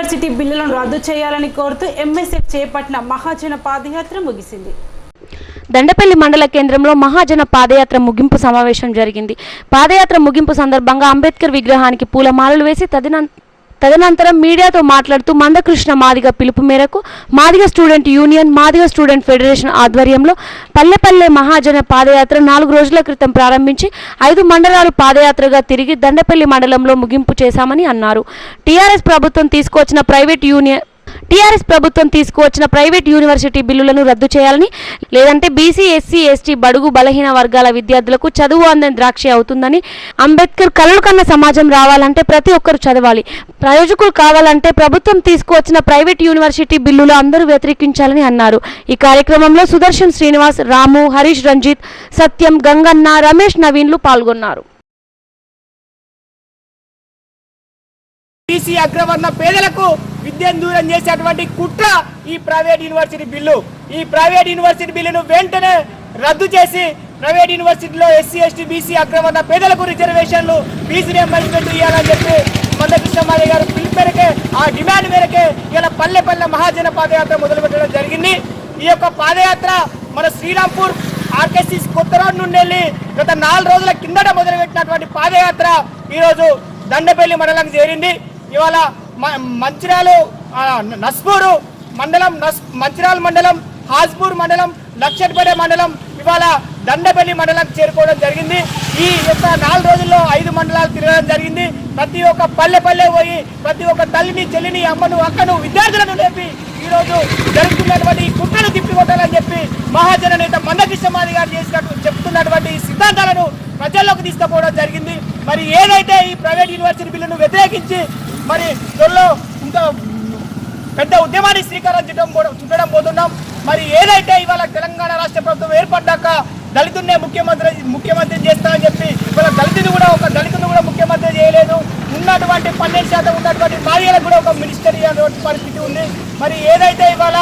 University బిల్లులను రద్దు చేయాలని కోరుతూ ఎంఎస్ఎఫ్ చేపట్టిన మహాజన పాదయాత్ర ముగిసింది. దండపల్లి మండల కేంద్రంలో మహాజన పాదయాత్ర ముగింపు సమావేశం జరిగింది. పాదయాత్ర ముగింపు సందర్భంగా అంబేద్కర్ విగ్రహానికి పూలమాలలు వేసి తదిన తదనంతరం మీడియాతో మాట్లాడుతూ మందకృష్ణ మాదిగ పిలుపు మేరకు Madiga student union Madiga student federation ఆధ్వర్యంలో పల్లెపల్లె మహాజన పాదయాత్ర నాలుగు రోజుల క్రితం ప్రారంభించి ఐదు మండలాలు పాదయాత్రగా తిరిగి దండపల్లి మండలంలో ముగింపు చేశామని అన్నారు. టీఆర్ఎస్ ప్రభుత్వం తీసుకొచ్చిన ప్రైవేట్ యూనియన్ టీఆర్ఎస్ ప్రభుత్వం తీసుకువచ్చిన ప్రైవేట్ యూనివర్సిటీ బిల్లులను రద్దు చేయాలని లేదంటే బీసీ ఎస్సీ ఎస్టీ బడుగు బలహీన వర్గాల విద్యార్థులకు చదువు అందని ద్రాక్ష అవుతుందని అంబేద్కర్ కలలు కన్న సమాజం రావాలంటే ప్రతి ఒక్కరు చదవాలి. ప్రయోజకులు కావాలంటే ప్రభుత్వం తీసుకువచ్చిన ప్రైవేట్ యూనివర్సిటీ బిల్లులు అందరూ వ్యతిరేకించాలని అన్నారు. ఈ కార్యక్రమంలో సుదర్శన్ శ్రీనివాస్ రాము హరీష్ రంజిత్ సత్యం గంగన్న రమేష్ నవీన్లు పాల్గొన్నారు. బీసీ అగ్రవర్ణ పేదలకు విద్యను దూరం చేసేటువంటి కుట్ర ఈ ప్రైవేట్ యూనివర్సిటీ బిల్లు. ఈ ప్రైవేట్ యూనివర్సిటీ బిల్లును వెంటనే రద్దు చేసి ప్రైవేట్ యూనివర్సిటీలో ఎస్సీ ఎస్టీ బీసీ అగ్రవర్ణ పేదలకు రిజర్వేషన్లు ఫీజు రియంబర్స్మెంట్ ఇవ్వాలని చెప్పి మందకృష్ణమాలి గారు పిలుపు మేరకే ఆ డిమాండ్ మేరకే ఇలా పల్లె పల్లె మహాజన పాదయాత్ర మొదలుపెట్టడం జరిగింది. ఈ యొక్క పాదయాత్ర మన శ్రీరాంపూర్ ఆర్కేసీ కొత్త రోడ్ నుండి వెళ్ళి గత నాలుగు రోజుల కిందట మొదలుపెట్టినటువంటి పాదయాత్ర ఈరోజు దండపల్లి మండలానికి చేరింది. ఇవాళ మ- మంచిర్యాలు నస్పూరు మండలం నస్ మంచిర్యాల మండలం హాజ్పూర్ మండలం లక్షట్పేట మండలం ఇవాళ దండపల్లి మండలం చేరుకోవడం జరిగింది. ఈ యొక్క నాలుగు రోజుల్లో ఐదు మండలాలు తిరగడం జరిగింది. ప్రతి ఒక్క పల్లె పల్లె పోయి ప్రతి ఒక్క తల్లిని చెల్లిని అమ్మను అక్కను విద్యార్థులను లేపి ఈరోజు జరుగుతున్నటువంటి ఈ కుట్రను తిప్పికొట్టాలని చెప్పి మహాజన నేత మందకృష్ణమాది గారు చేసినట్టు చెప్తున్నటువంటి చర్చల్లోకి తీసుకుపోవడం జరిగింది. మరి ఏదైతే ఈ ప్రైవేట్ యూనివర్సిటీ బిల్లును వ్యతిరేకించి మరి త్వరలో ఇంత పెద్ద ఉద్యమాన్ని శ్రీకారం చుట్టడం చుట్టడం పోతున్నాం. మరి ఏదైతే ఇవాళ తెలంగాణ రాష్ట్ర ప్రభుత్వం ఏర్పడ్డాక దళితున్నే ముఖ్యమంత్రి ముఖ్యమంత్రి చేస్తామని చెప్పి ఇవాళ దళితుని కూడా ఒక దళితుని కూడా ముఖ్యమంత్రి చేయలేదు. ఉన్నటువంటి పన్నెండు శాతం ఉన్నటువంటి మాదిగలకు కూడా ఒక మినిస్టర్ అనేటువంటి పరిస్థితి ఉంది. మరి ఏదైతే ఇవాళ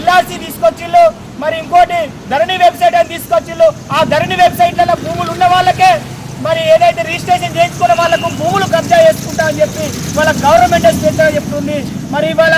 ఎల్ఆర్సీ తీసుకొచ్చిళ్ళు మరి ఇంకోటి ధరణి వెబ్సైట్ అని తీసుకొచ్చిళ్ళు ఆ ధరణి వెబ్సైట్ మరి ఏదైతే రిజిస్ట్రేషన్ చేయించుకున్న వాళ్ళకు భూములు కబ్జా చేసుకుంటా అని చెప్పి వాళ్ళ గవర్నమెంట్ స్టేట్ చెప్తుంది. మరి ఇవాళ